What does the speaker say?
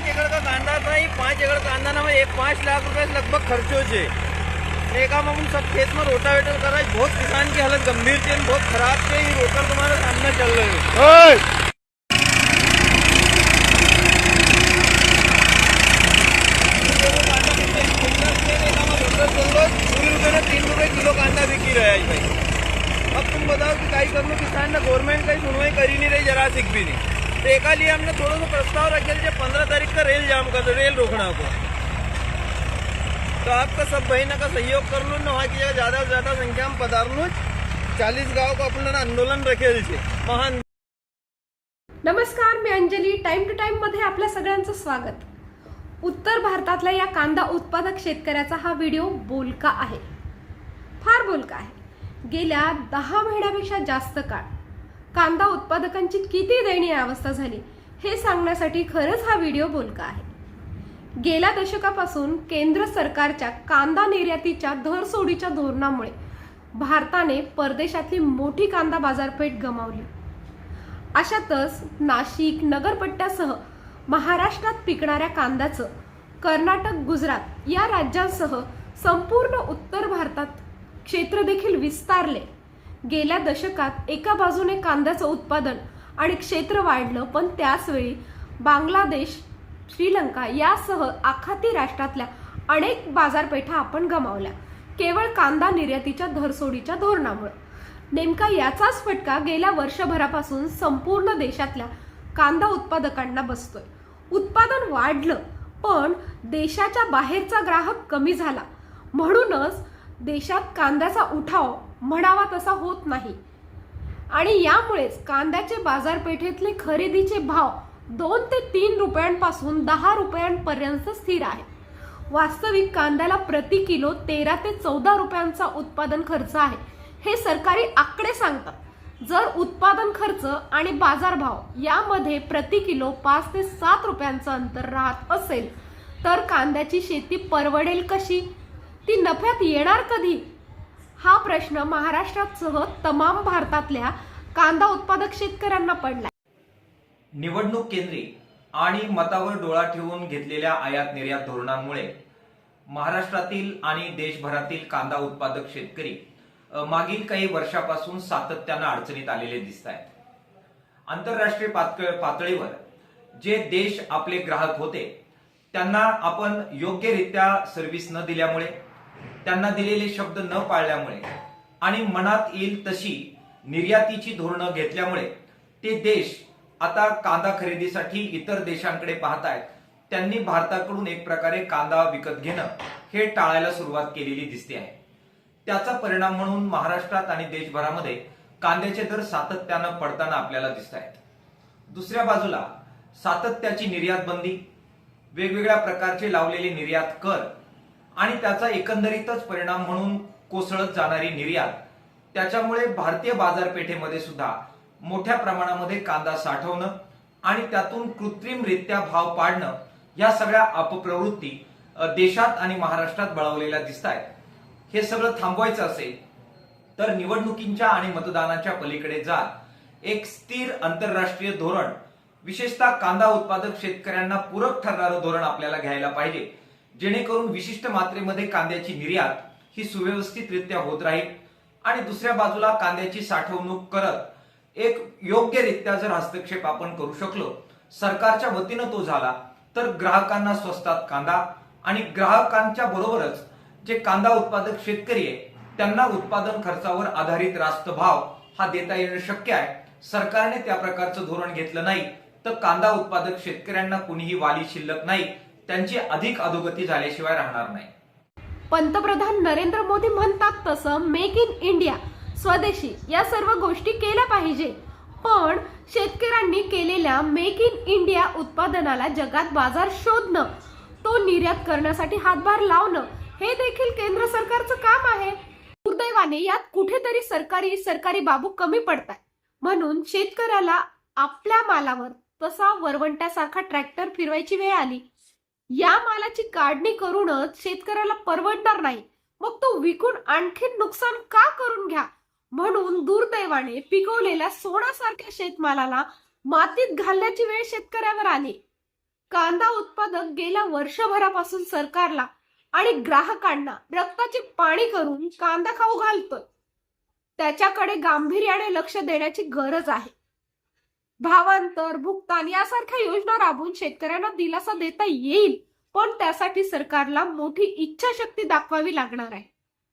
पाँच एकड़ का कांदा था ये पाँच एकड़ कांदा ना में एक पाँच लाख रुपए से लगभग खर्चो छे ने काम हम सब खेत में रोटावेटर कर रहा है बहुत किसान की हालत गंभीर थी और बहुत खराब थे ये रोटर तुम्हारे सामने चल रहे हैं कांदा कितने कितना रुपये ने काम रोटर चल रहा है पूरी रुपये ने तीन रुपये किलो कांदा बिकी रहा है भाई अब तुम बताओ कि काही करणं किसान ना गव्हर्नमेंट काही सुनवाई करी नहीं रही जरा सिक भी नहीं। तो एका लिए हमने थोड़ा सा प्रस्ताव रखे जो पंद्रह तारीख का रेल जाम कर दो रेल रोकना को तो आपका सब बहना का सहयोग कर लो ना वहाँ की जगह ज्यादा से ज्यादा संख्या में पधार लो चालीस गाँव को अपना आंदोलन रखेल छे महान नमस्कार मी अंजली. टाइम टू टाइममध्ये आपल्या सगळ्यांचं स्वागत. उत्तर भारतातल्या या कांदा उत्पादक शेतकऱ्याचा हा व्हिडिओ बोलका आहे. फार बोलका आहे. गेल्या दहा महिन्यापेक्षा जास्त काळ कांदा उत्पादकांची किती दयनीय अवस्था झाली हे सांगण्यासाठी खरंच हा व्हिडिओ बोलका आहे. गेल्या दशकापासून केंद्र सरकारच्या कांदा निर्यातीच्या धरसोडीच्या धोरणामुळे भारताने परदेशातली मोठी कांदा बाजारपेठ गमावली. अशातच नाशिक नगरपट्ट्यासह महाराष्ट्रात पिकणाऱ्या कांद्याचं कर्नाटक गुजरात या राज्यांसह संपूर्ण उत्तर भारतात क्षेत्र देखील विस्तारले. गेल्या दशकात एका बाजूने कांद्याचं उत्पादन आणि क्षेत्र वाढलं पण त्याचवेळी बांगलादेश श्रीलंका यासह आखाती राष्ट्रातल्या अनेक बाजारपेठा आपण गमावल्या. केवळ कांदा निर्यातीच्या धरसोडीच्या धोरणामुळे. नेमका याचाच फटका गेल्या वर्षभरापासून संपूर्ण देशातल्या कांदा उत्पादकांना बसतोय. उत्पादन वाढलं पण देशाच्या बाहेरचा ग्राहक कमी झाला. म्हणूनच देशात कांद्याचा उठाव म्हणावा तसा होत नाही. आणि यामुळेच कांद्याचे बाजारपेठेतले खरेदीचे भाव दोन ते तीन रुपयांपासून दहा रुपयांपर्यंत स्थिर आहे. वास्तविक कांद्याला प्रति किलो तेरा ते चौदा रुपयांचा उत्पादन खर्च आहे. हे सरकारी आकडे सांगतात. जर उत्पादन खर्च आणि बाजारभाव यामध्ये प्रति किलो पाच ते सात रुपयांचं अंतर राहत असेल तर कांद्याची शेती परवडेल कशी? ती नफ्यात येणार कधी? हा प्रश्न महाराष्ट्रासह तमाम भारतातल्या कांदा उत्पादक शेतकऱ्यांना पडला निवडणूक केंद्री आणि मतावर डोळा ठेवून घेतलेल्या आयात निर्यात धोरणांमुळे महाराष्ट्रातील आणि देशभरातील कांदा उत्पादक शेतकरी मागील काही वर्षापासून सातत्यानं अडचणीत आलेले दिसत आहेत आंतरराष्ट्रीय पातळीवर जे देश आपले ग्राहक होते त्यांना आपण योग्यरित्या सर्व्हिस न दिल्यामुळे त्यांना दिलेले शब्द न पाळल्यामुळे आणि मनात येईल तशी निर्यातीची धोरणं घेतल्यामुळे ते देश आता कांदा खरेदीसाठी इतर देशांकडे पाहतायत. त्यांनी भारताकडून एक प्रकारे कांदा विकत घेणं हे टाळायला सुरुवात केलेली दिसते आहे. त्याचा परिणाम म्हणून महाराष्ट्रात आणि देशभरामध्ये कांद्याचे दर सातत्यानं पडताना आपल्याला दिसत आहेत दुसऱ्या बाजूला सातत्याची निर्यात बंदी वेगवेगळ्या प्रकारचे लावलेले निर्यात कर आणि त्याचा एकंदरीतच परिणाम म्हणून कोसळत जाणारी निर्यात. त्याच्यामुळे भारतीय बाजारपेठेमध्ये सुद्धा मोठ्या प्रमाणामध्ये कांदा साठवणं आणि त्यातून कृत्रिमरित्या भाव पाडणं या सगळ्या अपप्रवृत्ती देशात आणि महाराष्ट्रात बळवलेल्या दिसत आहेत हे सगळं थांबवायचं असेल तर निवडणुकींच्या आणि मतदानाच्या पलीकडे जात एक स्थिर आंतरराष्ट्रीय धोरण विशेषतः कांदा उत्पादक शेतकऱ्यांना पूरक ठरणारं धोरण आपल्याला घ्यायला पाहिजे. जेणेकरून विशिष्ट मात्रेमध्ये कांद्याची निर्यात ही सुव्यवस्थितरित्या होत राहील आणि दुसऱ्या बाजूला कांद्याची साठवणूक करत एक योग्यरित्या जर हस्तक्षेप आपण करू शकलो सरकारच्या वतीनं तो झाला तर ग्राहकांना स्वस्तात कांदा आणि ग्राहकांच्या बरोबरच जे कांदा उत्पादक शेतकरी आहे त्यांना उत्पादन खर्चावर आधारित रास्त भाव हा देता येणं शक्य आहे. सरकारने त्या प्रकारचं धोरण घेतलं नाही तर कांदा उत्पादक शेतकऱ्यांना कुणीही वाली शिल्लक नाही त्यांची अधिक अधोगती झाल्याशिवाय राहणार नाही. पंतप्रधान नरेंद्र मोदी म्हणतात तसं मेक इन इंडिया स्वदेशी या सर्व गोष्टी केल्या पाहिजे. पण शेतकऱ्यांनी केलेल्या मेक इन इंडिया उत्पादनाला जगात बाजार शोधणं तो निर्यात करण्यासाठी हातभार लावणं हे देखील केंद्र सरकारचं काम आहे. दुर्दैवाने यात कुठेतरी सरकारी सरकारी बाबू कमी पडतात म्हणून शेतकऱ्याला आपल्या मालावर तसा वरवंट्यासारखा ट्रॅक्टर फिरवायची वेळ आली. या मालाची काढणी करूनच शेतकऱ्याला परवडणार नाही. मग तो विकून आणखी नुकसान का करून घ्या? म्हणून दुर्दैवाने पिकवलेल्या सोन्यासारख्या शेतमालाला मातीत घालण्याची वेळ शेतकऱ्यावर आली. कांदा उत्पादक गेल्या वर्षभरापासून सरकारला आणि ग्राहकांना रक्ताचे पाणी करून कांदा खाऊ घालतोय. त्याच्याकडे गांभीर्याने लक्ष देण्याची गरज आहे. भावांतर भुगतान यासारख्या योजना राबवून शेतकऱ्यांना दिलासा देता येईल. पण त्यासाठी सरकारला मोठी इच्छाशक्ती दाखवावी लागणार आहे.